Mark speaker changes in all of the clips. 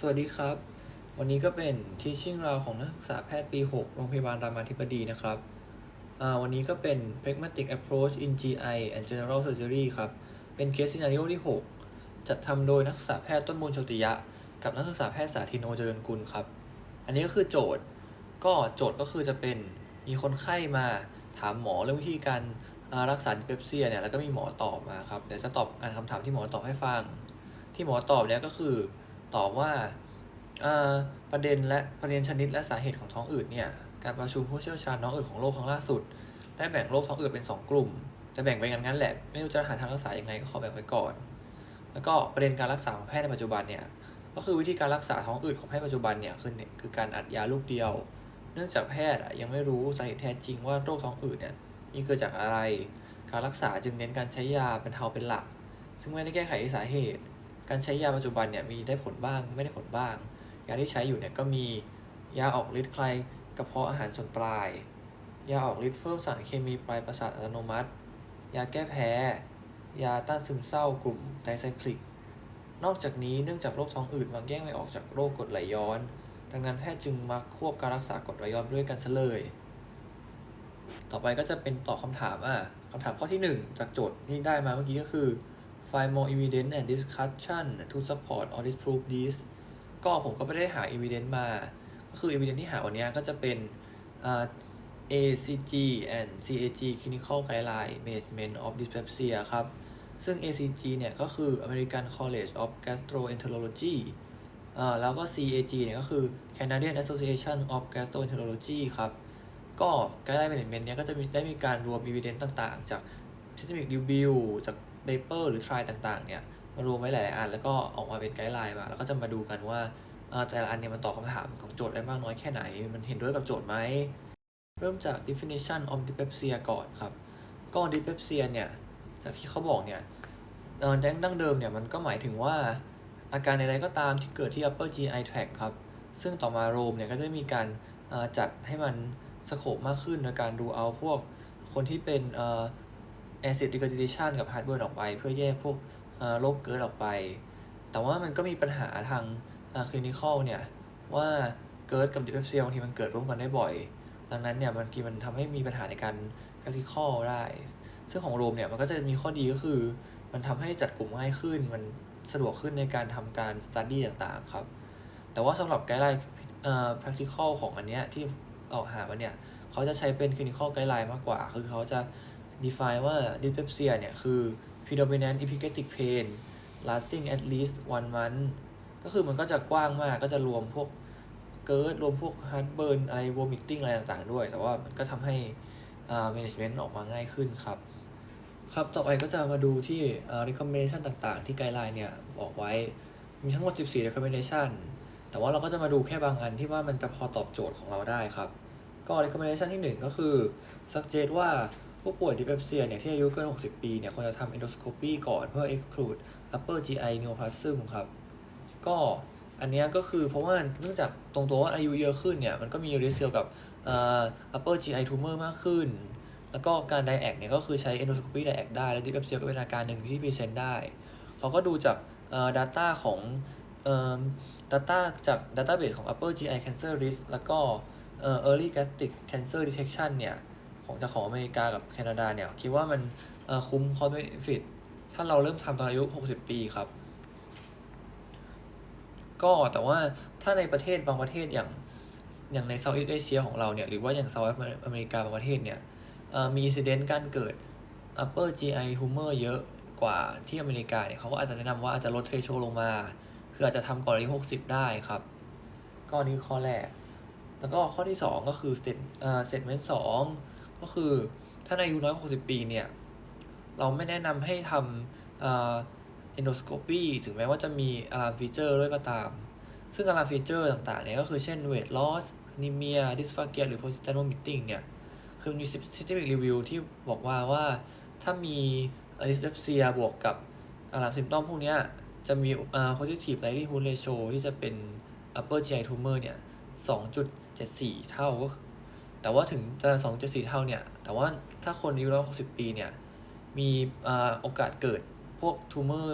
Speaker 1: สวัสดีครับ วันนี้ก็เป็น Teaching เราของนักศึกษาแพทย์ปี 6 โรงพยาบาลรามาธิบดีนะครับอ่าวันนี้ก็เป็น Pragmatic Approach in GI and General Surgery ครับ เป็น Case Scenario ที่ 6 จัดทำโดยนักศึกษาแพทย์ต้นมูลโชติยะ กับนักศึกษาแพทย์สาธินโอเจริญกุลครับ อันนี้ก็คือโจทย์ ก็โจทย์ก็คือจะเป็นมีคนไข้มาถามหมอเรื่องวิธีการรักษาดิเปปเซียเนี่ย แล้วก็มีหมอตอบมาครับ เดี๋ยวจะตอบอ่านคำถามที่หมอตอบให้ฟัง ที่หมอตอบเนี่ยก็คือ ตอบว่าประเด็นและประเด็นชนิดและสาเหตุของท้องอืดเนี่ยการประชุมผู้เชี่ยวชาญท้องอืดของโลกครั้งล่าสุด ได้แบ่งโรคท้องอืดเป็น 2 กลุ่ม จะแบ่งไปงั้นงั้นแหละ ไม่รู้จะหาทางรักษาอยังไงก็ขอแบ่งไว้ก่อน แล้วก็ประเด็นการรักษาของแพทย์ในปัจจุบันเนี่ยก็คือวิธีการรักษาท้องอืดของแพทย์ปัจจุบันเนี่ยคือเนี่ยคือการอัดยาลูกเดียว เนื่องจากแพทย์ยังไม่รู้สาเหตุแท้จริงว่าโรคท้องอืดเนี่ยมีเกิดจากอะไร การรักษาจึงเน้นการใช้ยาบรรเทาเป็นหลัก ซึ่งไม่ได้แก้ไขสาเหตุ การใช้ยาปัจจุบันเนี่ยมีได้ผลบ้างไม่ได้ผลบ้าง ยาที่ใช้อยู่เนี่ยก็มียาออกฤทธิ์คลายกระเพาะอาหารส่วนปลาย ยาออกฤทธิ์เพิ่มสารเคมีปลายประสาทอัตโนมัติ ยาแก้แพ้ ยาต้านซึมเศร้ากลุ่มไดไซคลิก นอกจากนี้เนื่องจากโรคท้องอืดมักแยกไม่ออกจากโรคกรดไหลย้อน ดังนั้นแพทย์จึงมักควบการรักษากรดไหลย้อนด้วยกันซะเลย ต่อไปก็จะเป็นตอบคำถามอะคำถามข้อที่ 1 จากโจทย์ที่ได้มาเมื่อกี้ก็คือ find more evidence and discussion to support or disprove this ก็ผมก็ไม่ได้หา evidence มา ก็คือ evidence ที่หาวันนี้ก็จะเป็นอ่า ACG and CAG Clinical Guideline Management of Dyspepsia ครับ ซึ่ง ACG เนี่ยก็คือ American College of Gastroenterology อ่าแล้วก็ CAG เนี่ยก็คือ Canadian Association of Gastroenterology ครับ ก็ไกด์ไลน์ management เนี่ยก็จะได้มีการรวม evidence ต่างๆ จาก systemic review จาก paper หรือ trial ต่างๆ เนี่ยมารวมไว้หลายๆอัน แล้วก็ออกมาเป็นไกด์ไลน์มา แล้วก็จะมาดูกันว่าแต่ละอันเนี่ยมันตอบคำถามของโจทย์ได้มากน้อยแค่ไหน มันเห็นด้วยกับโจทย์ไหม เริ่มจาก definition of dyspepsia ก่อนครับ ก็ dyspepsia เนี่ยจากที่เขาบอกเนี่ยเอ่อดั้งดั้งเดิมเนี่ยมันก็หมายถึงว่าอาการใดๆก็ตามที่เกิดที่ upper GI tract ครับ ซึ่งต่อมาโรมเนี่ยก็ได้มีการจัดให้มันสโคปมากขึ้นโดยการดูเอาพวกคนที่เป็น acid regurgitation กับ heartburn ออกไป เพื่อแยกพวกโรคเกิดออกไป แต่ว่ามันก็มีปัญหาทางคลินิคอลเนี่ยว่าเกิดกับ dyspepsia บางทีมันเกิดร่วมกันได้บ่อย ดังนั้นเนี่ยบางทีมันทำให้มีปัญหาในการ practical ได้ ซึ่งของโรมเนี่ยมันก็จะมีข้อดีก็คือ มันทำให้จัดกลุ่มง่ายขึ้น มันสะดวกขึ้นในการทำการ study ต่างๆครับ แต่ว่าสำหรับไกด์ไลน์ practical ของอันเนี้ยที่ออกหามาเนี่ยเขาจะใช้เป็น clinical guideline มากกว่า คือเขาจะ define ว่า dyspepsia เนี่ย คือ predominant epigastric pain lasting at least one month ก็คือมันก็จะกว้างมากก็จะรวมพวกเกิร์ดรวมพวก heartburn อะไร vomiting อะไรต่างๆด้วย แต่ว่ามันก็ทำให้อ่า management ออกมาง่ายขึ้นครับ ครับ ต่อไปก็จะมาดูที่ recommendation ต่างๆ ที่ไกด์ไลน์เนี่ยบอกไว้มีทั้งหมด 14 recommendation แต่ว่าเราก็จะมาดูแค่บางอันที่ว่ามันจะพอตอบโจทย์ของเราได้ครับ ก็ recommendation ที่ 1 ก็คือ suggest ว่า ผู้ป่วย dyspepsia เนี่ยที่อายุเกิน 60 ปีเนี่ยควรจะทำ endoscopy ก่อนเพื่อ exclude upper GI neoplasm ครับ ก็อันเนี้ยก็คือเพราะว่าเนื่องจากตรงตัวว่าอายุเยอะขึ้นเนี่ย มันก็มี risk เกี่ยวกับเอ่อ upper GI tumor มากขึ้น แล้วก็การ diac เนี่ยก็คือใช้ endoscopy diac ได้ แล้ว dyspepsia ก็เป็นอาการหนึ่งที่ present ได้ เขาก็ดูจาก data ของ data จาก database ของ upper GI cancer risk แล้วก็เออ early gastric cancer detection เนี่ย ของจากของอเมริกากับแคนาดาเนี่ย คิดว่ามันคุ้ม cost benefit ถ้าเราเริ่มทำตอนอายุ 60 ปีครับ ก็แต่ว่าถ้าในประเทศบางประเทศอย่างอย่างใน Southeast Asia ของเราเนี่ย หรือว่าอย่าง South อเมริกาบางประเทศเนี่ยเอ่อมี incident การเกิด upper GI tumor เยอะกว่าที่อเมริกาเนี่ยเขาก็อาจจะแนะนำว่าอาจจะลด threshold ลงมา คืออาจจะทำก่อนอายุ60 ได้ครับ ก็อันนี้ข้อแรก แล้วก็ข้อที่ 2 ก็คือ state เอ่อ statement 2 ก็คือถ้าในอายุน้อยกว่า60 ปีเนี่ย เราไม่แนะนำให้ทำเอ่อ endoscopy ถึงแม้ว่าจะมี alarm feature ด้วยก็ตาม ซึ่ง alarm feature ต่างๆเนี่ยก็คือเช่น weight loss anemia dysphagia หรือ positional vomiting เนี่ย คือมี systemic review ที่บอกว่าว่าถ้ามี dyspepsia บวกกับ alarm symptom พวกเนี้ยจะมีเอ่อ positive likelihood ratio ที่จะเป็น upper GI tumor เนี่ย 2.74 เท่าก็ แต่ว่าถึงจะ 2.4 เท่าเนี่ย แต่ว่าถ้าคนอายุร้อยหกสิบปีเนี่ย มีอ่าโอกาสเกิดพวก tumor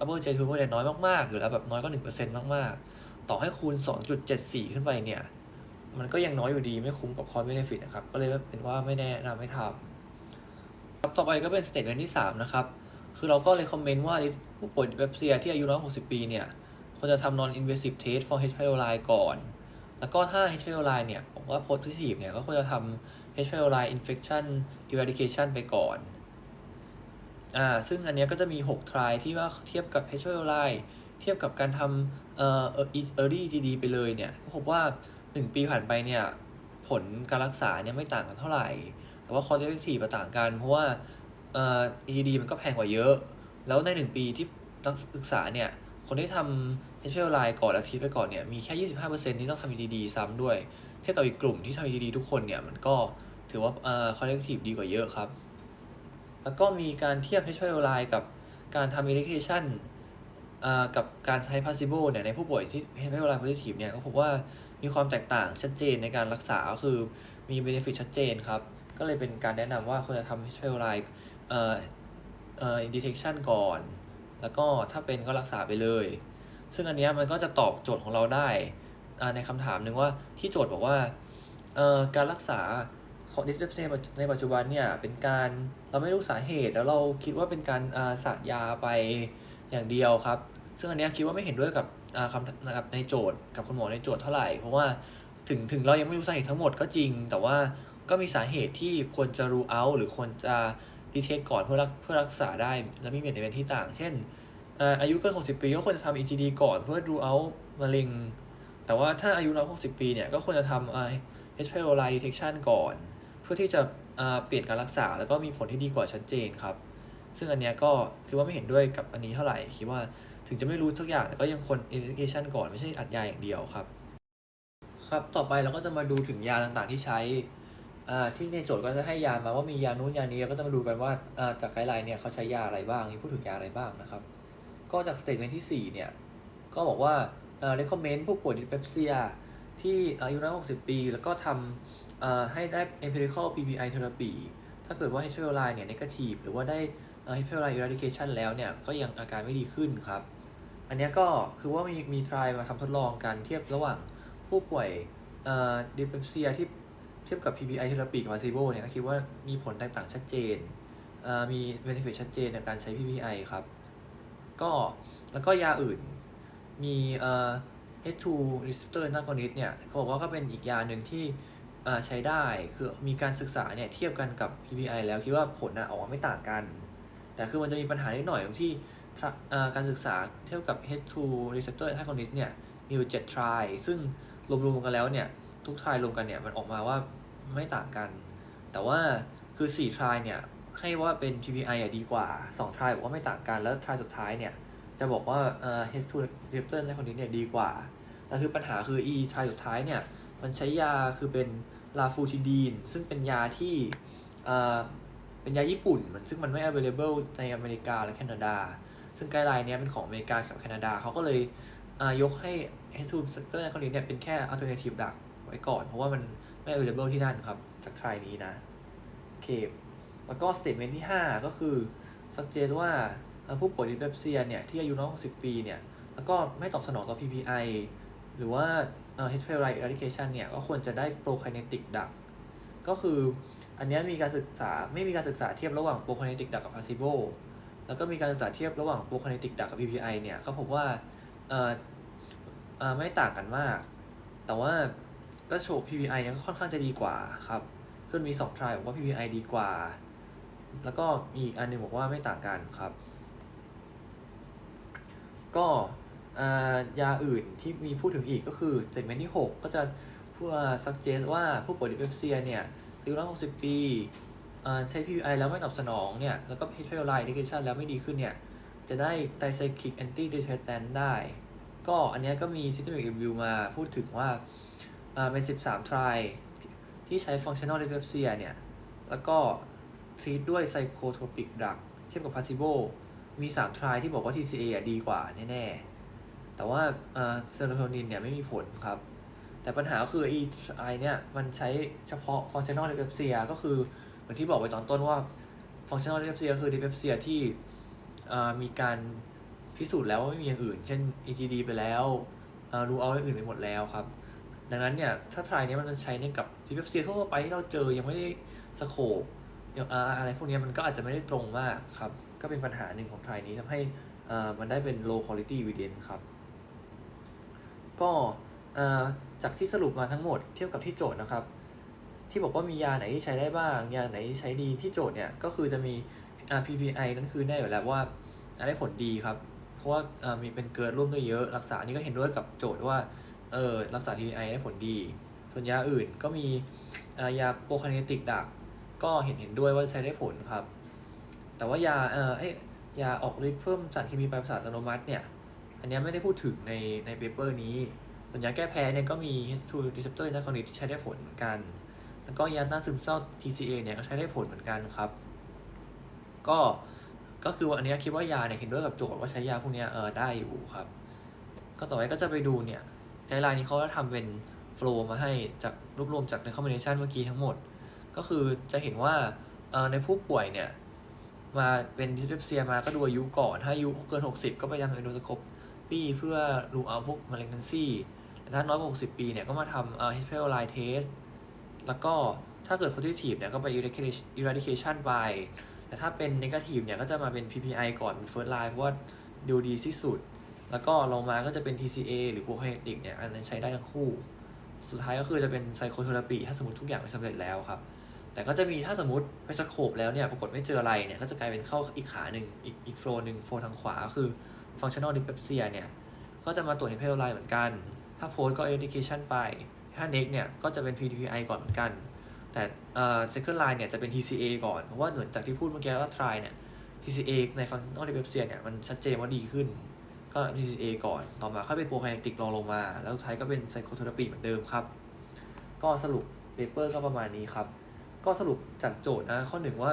Speaker 1: upper GI tumor เนี่ยน้อยมากๆหรือแบบน้อยกว่า1%มากๆ ต่อให้คูณ 2.74 ขึ้นไปเนี่ย มันก็ยังน้อยอยู่ดีไม่คุ้มกับคอร์เบนฟิตนะครับ ก็เลยเป็นว่าไม่แนะนำให้ทำครับต่อไปก็เป็นสเต t เมนที่ 3 นะครับ คือเราก็เลยคอมเมนต์ว่าผู้ป่วยเบปเซียที่อายุน้อย60ปีเนี่ยควรจะทำ non invasive test for H. pylori ก่อน แล้วก็ถ้า H. pylori เนี่ยบอกว่า positive เนี่ย ก็ควรจะทำ H. pylori infection eradication ไปก่อน อ่า ซึ่งอันเนี้ยก็จะมี 6 try ที่ว่าเทียบกับ H. pylori เทียบกับการทำเอ่อ early GD ไปเลยเนี่ย ก็พบว่า 1 ปีผ่านไปเนี่ย ผลการรักษาเนี่ยไม่ต่างกันเท่าไหร่ แต่ว่า cost effective ต่างกัน เพราะว่าเอ่อ GD มันก็แพงกว่าเยอะ แล้วใน 1 ปีที่นักศึกษาเนี่ย คนที่ทำ H. pylori ก่อนและทีไปก่อนเนี่ยมีแค่ 25%ที่ต้องทำ EGD ซ้ำด้วย เทียบกับอีกกลุ่มที่ทำ EGD ทุกคนเนี่ยมันก็ถือว่าเอ่อ cost effective ดีกว่าเยอะครับ แล้วก็มีการเทียบ H. pylori กับการทำ eradication อ่ากับการใช้ placebo เนี่ยในผู้ป่วยที่ H. pylori positive เนี่ยก็พบว่ามีความแตกต่างชัดเจนในการรักษาก็คือมี benefit ชัดเจนครับ ก็เลยเป็นการแนะนำว่าควรจะทำ H. pylori เอ่อเอ่อ detection ก่อน แล้วก็ถ้าเป็นก็รักษาไปเลย ซึ่งอันนี้มันก็จะตอบโจทย์ของเราได้ในคำถามหนึ่งว่าที่โจทย์บอกว่าการรักษาของ dyspepsia ในปัจจุบันเนี่ยเป็นการเราไม่รู้สาเหตุแล้วเราคิดว่าเป็นการอาสาดยาไปอย่างเดียวครับ ซึ่งอันนี้คิดว่าไม่เห็นด้วยกับคำนะครับในโจทย์กับคุณหมอในโจทย์เท่าไหร่ เพราะว่าถึงถึงเรายังไม่รู้สาเหตุทั้งหมดก็จริง แต่ว่าก็มีสาเหตุที่ควรจะรู้เอาหรือควรจะ ดีเทคก่อนเพื่อรักเพื่อรักษาได้ และมีเมนเป็นที่ต่าง เช่นอายุเกิน 60 ปีก็ควรจะทำ EGD ก่อนเพื่อดูเอามะเร็ง แต่ว่าถ้าอายุน้อย60 ปีเนี่ยก็ควรจะทำอ่า H. pylori detection ก่อน เพื่อที่จะเปลี่ยนการรักษา แล้วก็มีผลที่ดีกว่าชัดเจนครับ ซึ่งอันเนี้ยก็คือว่าไม่เห็นด้วยกับอันนี้เท่าไหร่ คิดว่าถึงจะไม่รู้ทุกอย่างแต่ก็ยังควร investigation ก่อนไม่ใช่อัดยาอย่างเดียวครับ ครับ ต่อไปเราก็จะมาดูถึงยาต่างๆที่ใช้ ที่ในโจทย์ก็จะให้ยามาว่ามียานู้นยานี้ก็จะมาดูกันว่าจากไกด์ไลน์เนี่ยเขาใช้ยาอะไรบ้างพูดถึงยาอะไรบ้างนะครับ ก็จากสเต t เมนที่4เนี่ยก็บอกว่าเอ่อ recommend ผู้ป่วยดิสเปปเซียที่อายุน้อย60 ปี แล้วก็ทำให้ได้ empirical PPI therapy ถ้าเกิดว่า H. pylori เนี่ย negative หรือว่าได้เอ่อ H. pylori eradication แล้วเนี่ย ก็ยังอาการไม่ดีขึ้นครับ อันนี้ก็คือว่ามีมี try มาทำทดลองกันเทียบระหว่างผู้ป่วยดิสเปปเซียที่ ทียบกับ PPI therapy กับ placebo เนี่ยก็คิดว่ามีผลแตกต่างชัดเจนเอ่อมี benefit ชัดเจนในการใช้ PPI ครับ ก็แล้วก็ยาอื่นมีเอ่อ H2 receptor antagonist เนี่ยเขาบอกว่าก็เป็นอีกยาหนึ่งที่อ่อใช้ได้คือมีการศึกษาเนี่ยเทียบกันกับ PPI แล้วคิดว่าผลนะออกมาไม่ต่างกัน แต่คือมันจะมีปัญหานิดหน่อยตรงที่อ่อการศึกษาเทียบกับ H2 receptor antagonist เนี่ยมีอยู่7 try ซึ่งรวมๆกันแล้วเนี่ยทุก try รวมกันเนี่ยมันออกมาว่า ไม่ต่างกัน แต่ว่าคือ4 try เนี่ยให้ว่าเป็น PPI อะดีกว่า 2 try บอกว่าไม่ต่างกัน แล้ว try สุดท้ายเนี่ย จะบอกว่าเอ่อ H2 receptor antagonist เนี่ยดีกว่า แต่คือปัญหาคือ E try สุดท้ายเนี่ย มันใช้ยาคือเป็นลาฟูทิดีน ซึ่งเป็นยาที่เอ่อเป็นยาญี่ปุ่น มันซึ่งมันไม่ available ในอเมริกาและแคนาดา ซึ่งไกด์ไลน์เนี้ยเป็นของอเมริกากับแคนาดาเขาก็เลยยกให้ H2 receptor antagonist เนี่ยเป็นแค่ alternative หลักไว้ก่อน เพราะว่ามัน ไม่ available ที่นั่นครับ จาก try นี้นะ โอเค แล้วก็ statement ที่ 5 ก็คือ suggest ว่าผู้ป่วยดิสเปปเซียเนี่ย ที่อายุน้อย60ปีเนี่ย แล้วก็ไม่ตอบสนองต่อ PPI หรือว่าอ่อ H. p l i eradication เนี่ย ก็ควรจะได้ prokinetic ดักก็คืออันนี้มีการศึกษาไม่มีการศึกษาเทียบระหว่าง prokinetic ดักกับ placebo แล้วก็มีการศึกษาเทียบระหว่าง prokinetic ดักกับ PPI เนี่ย ก็พบว่าอ่อเอ่อไม่ต่างกันมาก แต่ว่า ก็โชว์ PPI เนี่ยก็ค่อนข้างจะดีกว่าครับคือมี2 try บอกว่า PPI ดีกว่า แล้วก็มีอีกอันหนึงบอกว่าไม่ต่างกันครับ ก็ยาอื่นที่มีพูดถึงอีกก็คือ statement ที่ 6 ก็จะพูด suggest ว่าผู้ป่วยดิเปปเซียเนี่ยอายุน้อย60ปีอ่าใช้ PPI แล้วไม่ตอบสนองเนี่ย แล้วก็ H. pylori eradication แล้วไม่ดีขึ้นเนี่ย จะได้ tricyclic anti detergent ได้ ก็อันนี้ก็มี systemic review มาพูดถึงว่า เป็น 13 try ที่ใช้ functional dyspepsia เนี่ย แล้วก็ treat ด้วย psychotropic drug เทียบกับ placebo มี 3 try ที่บอกว่า TCA ดีกว่าแน่ๆ แต่ว่าเซโรโทนินเนี่ยไม่มีผลครับ แต่ปัญหาก็คือ e try เนี่ย มันใช้เฉพาะ functional dyspepsia ก็คือเหมือนที่บอกไปตอนต้นว่า functional dyspepsia คือ dyspepsia ที่มีการพิสูจน์แล้วว่าไม่มีอย่างอื่น เช่น EGD ไปแล้ว รู้เอาอื่นไปหมดแล้วครับ ดังนั้นเนี่ยถ้าทรายนี้มันใช้ในกับดิเบเซียทั่วไปที่เราเจอยังไม่ได้สโคปอย่างอะไรพวกนี้มันก็อาจจะไม่ได้ตรงมากครับ ก็เป็นปัญหาหนึ่งของทรายนี้ทำให้อ่ามันได้เป็น low quality evidence ครับ ก็อ่าจากที่สรุปมาทั้งหมดเทียบกับที่โจทย์นะครับ ที่บอกว่ามียาไหนที่ใช้ได้บ้าง ยาไหนที่ใช้ดีที่โจทย์เนี่ยก็คือจะมี RPPI นั่นคือแน่อยู่แล้วว่าได้ผลดีครับ เพราะว่าอ่อมีเป็นเกินร่วมด้วยเยอะ รักษานี่ก็เห็นด้วยกับโจทย์ว่า เออรักษา PPI ได้ผลดี ส่วนยาอื่นก็มียาโปรคาเนติกดัก ก็เห็นเห็นด้วยว่าใช้ได้ผลครับ แต่ว่ายาเออไอยาออกฤทธิ์เพิ่มสารเคมีปลายประสาทอัตโนมัติเนี่ย อันนี้ไม่ได้พูดถึงในในเปเปอร์นี้ ส่วนยาแก้แพ้เนี่ยก็มี H2 receptor antagonist ที่ใช้ได้ผลเหมือนกัน แล้วก็ยาต้านซึมเศร้า TCA เนี่ยก็ใช้ได้ผลเหมือนกันครับ ก็ก็คือว่าอันนี้คิดว่ายาเนี่ยเห็นด้วยกับโจทย์ว่าใช้ยาพวกนี้เออได้อยู่ครับ ก็ต่อไปก็จะไปดูเนี่ย ไกด์ไลน์นี้เขาจะทำเป็นโฟล์มาให้จากรวบรวมจากในคอมบิเนชันเมื่อกี้ทั้งหมด ก็คือจะเห็นว่าในผู้ป่วยเนี่ย มาเป็นดิสเปปเซียมาก็ดูอายุก่อน ถ้าอายุเกิน 60 ก็ไปทำเอนโดสโคปปี้เพื่อรูเอาพวกมะเร็งนันซี่แต่ถ้าน้อยกว่า 60 ปีเนี่ย ก็มาทำเอ่อ HPL line test แล้วก็ถ้าเกิด positive เนี่ย ก็ไป eradication eradication ไปแต่ถ้าเป็น negative เนี่ย ก็จะมาเป็น PPI ก่อนเป็น first line เพราะว่าดูดีที่สุด แล้วก็ลงมาก็จะเป็น TCA หรือ prokinetic เนี่ย อันนั้นใช้ได้ทั้งคู่ สุดท้ายก็คือจะเป็น psychotherapy ถ้าสมมติทุกอย่างไม่สำเร็จแล้วครับ แต่ก็จะมีถ้าสมมติไปสโคปแล้วเนี่ย ปรากฏไม่เจออะไรเนี่ย ก็จะกลายเป็นเข้าอีกขาหนึ่งอีกอีกโฟล์หนึ่งโฟล์ทางขวาก็คือ functional dyspepsia เนี่ย ก็จะมาตรวจ HPL line เหมือนกัน ถ้า post ก็ eradication ไป ถ้า next เนี่ย ก็จะเป็น PTPI ก่อนเหมือนกัน แต่เอ่อ second line เนี่ยจะเป็น TCA ก่อน เพราะว่าเหมือนจากที่พูดเมื่อกี้ว่า try เนี่ย TCA ใน functional dyspepsia เนี่ย มันชัดเจนว่าดีขึ้น ก็ TCA ก่อน ต่อมาค่อยเป็น prokinetic รองลงมา แล้วสุดท้ายก็เป็น psychotherapy เหมือนเดิมครับ ก็สรุปเปเปอร์ก็ประมาณนี้ครับ ก็สรุปจากโจทย์นะข้อหนึ่งว่า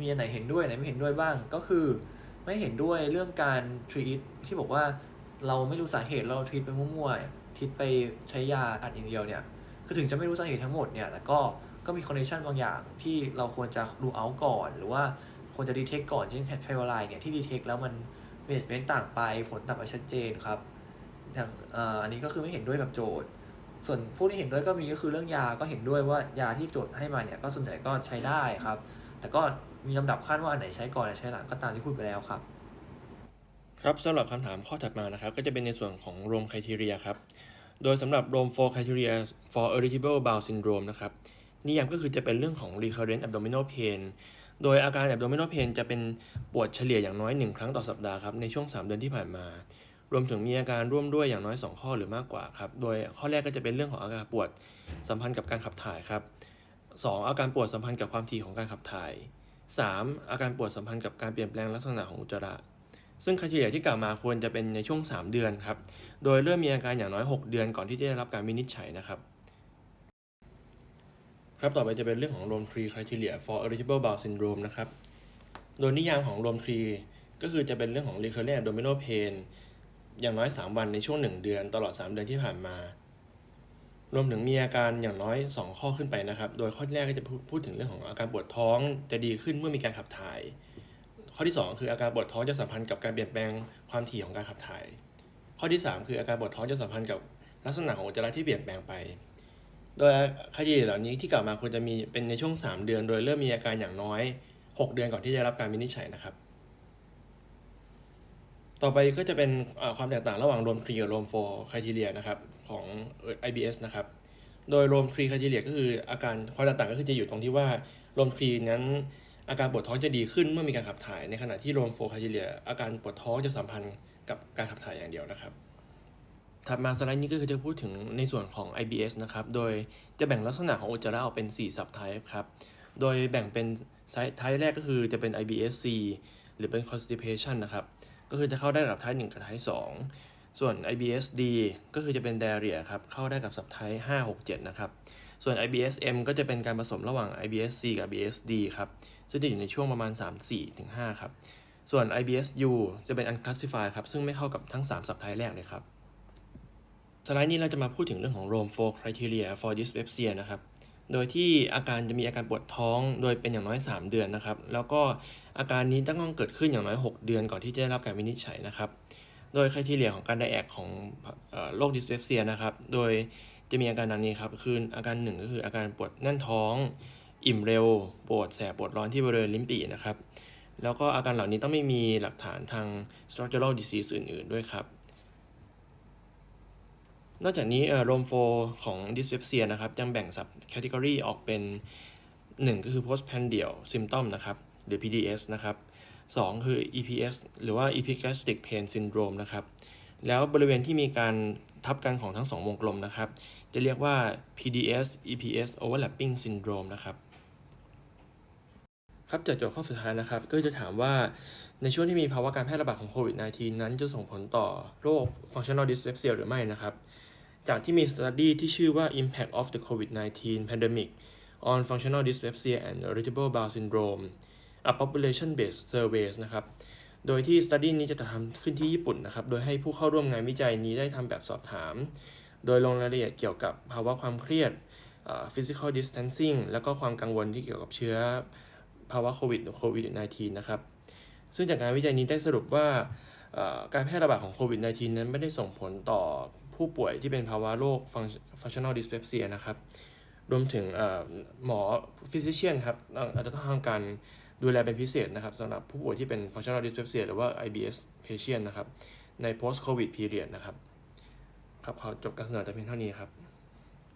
Speaker 1: มีอันไหนเห็นด้วยไหนไม่เห็นด้วยบ้าง ก็คือไม่เห็นด้วยเรื่องการ treat ที่บอกว่าเราไม่รู้สาเหตุเรา treat ไปมั่วๆ treat ไปใช้ยาอัดอย่างเดียวเนี่ย คือถึงจะไม่รู้สาเหตุทั้งหมดเนี่ยแต่ก็ก็มี condition บางอย่างที่เราควรจะดูเอาก่อน หรือว่าควรจะ detect ก่อนเช่น p a r a l y เนี่ยที่ detect แล้วมัน management ต่างไปผลต่างไปชัดเจนครับอย่างอ่ออันนี้ก็คือไม่เห็นด้วยกับโจทย์ ส่วนผู้ที่เห็นด้วยก็มีก็คือเรื่องยาก็เห็นด้วยว่ายาที่โจทย์ให้มาเนี่ยก็ส่วนใหญ่ก็ใช้ได้ครับ แต่ก็มีลำดับขั้นว่าอันไหนใช้ก่อนอันไหนใช้หลังก็ตามที่พูดไปแล้วครับ
Speaker 2: ครับสำหรับคำถามข้อถัดมานะครับ ก็จะเป็นในส่วนของ Rome criteria ครับ โดยสำหรับ Rome 4 criteria for irritable bowel syndrome นะครับนิยามก็คือจะเป็นเรื่องของ recurrent abdominal pain โดยอาการ abdominal pain จะเป็นปวดเฉลี่ยอย่างน้อย 1 ครั้งต่อสัปดาห์ครับในช่วง 3 เดือนที่ผ่านมา รวมถึงมีอาการร่วมด้วยอย่างน้อย 2 ข้อหรือมากกว่าครับ โดยข้อแรกก็จะเป็นเรื่องของอาการปวดสัมพันธ์กับการขับถ่ายครับ 2. อาการปวดสัมพันธ์กับความถี่ของการขับถ่าย 3. อาการปวดสัมพันธ์กับการเปลี่ยนแปลงลักษณะของอุจจาระ ซึ่งค่าเฉลี่ยที่กล่าวมาควรจะเป็นในช่วง 3 เดือนครับ โดยเริ่มมีอาการอย่างน้อย 6 เดือนก่อนที่จะได้รับการวินิจฉัยนะครับ ครับต่อไปจะเป็นเรื่องของ Rome 3 criteria for irritable bowel syndrome นะครับ โดยนิยามของ Rome 3ก็คือจะเป็นเรื่องของ recurrent abdominal pain อย่างน้อย 3 วันในช่วง 1 เดือนตลอด 3 เดือนที่ผ่านมา รวมถึงมีอาการอย่างน้อย 2 ข้อขึ้นไปนะครับ โดยข้อแรกก็จะพูดพูดถึงเรื่องของอาการปวดท้องจะดีขึ้นเมื่อมีการขับถ่าย ข้อที่ 2 คืออาการปวดท้องจะสัมพันธ์กับการเปลี่ยนแปลงความถี่ของการขับถ่าย ข้อที่ 3 คืออาการปวดท้องจะสัมพันธ์กับลักษณะของอุจจาระที่เปลี่ยนแปลงไป โดยค่าเฉลี่เหล่านี้ที่กล่าวมาควรจะมีเป็นในช่วง 3 เดือน โดยเริ่มมีอาการอย่างน้อย 6 เดือนก่อนที่จะรับการวินิจฉัยนะครับ ต่อไปก็จะเป็นความแตกต่างระหว่างรวม3กับรวม4 criteria นะครับของ IBS นะครับ โดยรวม3 criteria ก็คืออาการความแตกต่างก็คือจะอยู่ตรงที่ว่ารวม3นั้นอาการปวดท้องจะดีขึ้นเมื่อมีการขับถ่าย ในขณะที่รวม4 criteria อาการปวดท้องจะสัมพันธ์กับการขับถ่ายอย่างเดียวนะครับ ถัดมาสไลด์นี้ก็คือจะพูดถึงในส่วนของ IBS นะครับ โดยจะแบ่งลักษณะของอุจจาระออกเป็น 4 subtype ครับ โดยแบ่งเป็นไทป์แรกก็คือจะเป็น IBS-C หรือเป็น constipation นะครับ ก็คือจะเข้าได้กับ type 1 กับ type 2 ส่วน IBS-D ก็คือจะเป็น diarrhea ครับ เข้าได้กับ subtype 5 6 7 นะครับ ส่วน IBS-M ก็จะเป็นการผสมระหว่าง IBS-C กับ IBS-D ครับ ซึ่งจะอยู่ในช่วงประมาณ 3 4ถึง5ครับ ส่วน IBS-U จะเป็น unclassified ครับ ซึ่งไม่เข้ากับทั้ง 3 subtype แรกเลยครับ สไลด์นี้เราจะมาพูดถึงเรื่องของ Rome 4 criteria for dyspepsia นะครับ โดยที่อาการจะมีอาการปวดท้องโดยเป็นอย่างน้อย 3 เดือนนะครับ แล้วก็อาการนี้ต้องเกิดขึ้นอย่างน้อย 6 เดือนก่อนที่จะได้รับการวินิจฉัยนะครับ โดย criteria ของการไดแอกของโรค dyspepsia นะครับ โดยจะมีอาการดังนี้ครับ คืออาการหนึ่งก็คืออาการปวดแน่นท้อง อิ่มเร็ว ปวดแสบ ปวดร้อนที่บริเวณลิ้นปี่นะครับ แล้วก็อาการเหล่านี้ต้องไม่มีหลักฐานทาง structural disease อื่น ๆ ด้วยครับ นอกจากนี้เอ่อโรมโฟของ dyspepsia นะครับยังแบ่ง sub category ออกเป็น 1 ก็คือ postprandial symptom นะครับหรือ PDS นะครับ 2 คือ EPS หรือว่า epigastric pain syndrome นะครับแล้วบริเวณที่มีการทับกันของทั้งสองวงกลมนะครับ จะเรียกว่า PDS EPS overlapping syndrome นะครับครับจากโจทย์ข้อสุดท้ายนะครับ ก็จะถามว่าในช่วงที่มีภาวะการแพร่ระบาดของโควิด -19 นั้นจะส่งผลต่อโรค functional dyspepsia หรือไม่นะครับ จากที่มี study ที่ชื่อว่า impact of the COVID-19 pandemic on functional dyspepsia and irritable bowel syndrome a population based surveys นะครับ โดยที่ study นี้จะทำขึ้นที่ญี่ปุ่นนะครับ โดยให้ผู้เข้าร่วมงานวิจัยนี้ได้ทำแบบสอบถาม โดยลงรายละเอียดเกี่ยวกับภาวะความเครียด physical distancing แล้วก็ความกังวลที่เกี่ยวกับเชื้อภาวะโควิดโควิด -19 นะครับ ซึ่งจากงานวิจัยนี้ได้สรุปว่าการแพร่ระบาดของโควิด -19 นั้นไม่ได้ส่งผลต่อ ผู้ป่วยที่เป็นภาวะโรค functional dyspepsia นะครับรวมถึงเอ่อหมอ physician ครับองอาจจะต้องทำการดูแลเป็นพิเศษนะครับสำหรับผู้ป่วยที่เป็น functional dyspepsia หรือว่า IBS patient นะครับ ใน post covid period นะครับ ครับขอจบการเสนอแต่เพียงเท่านี้ครับ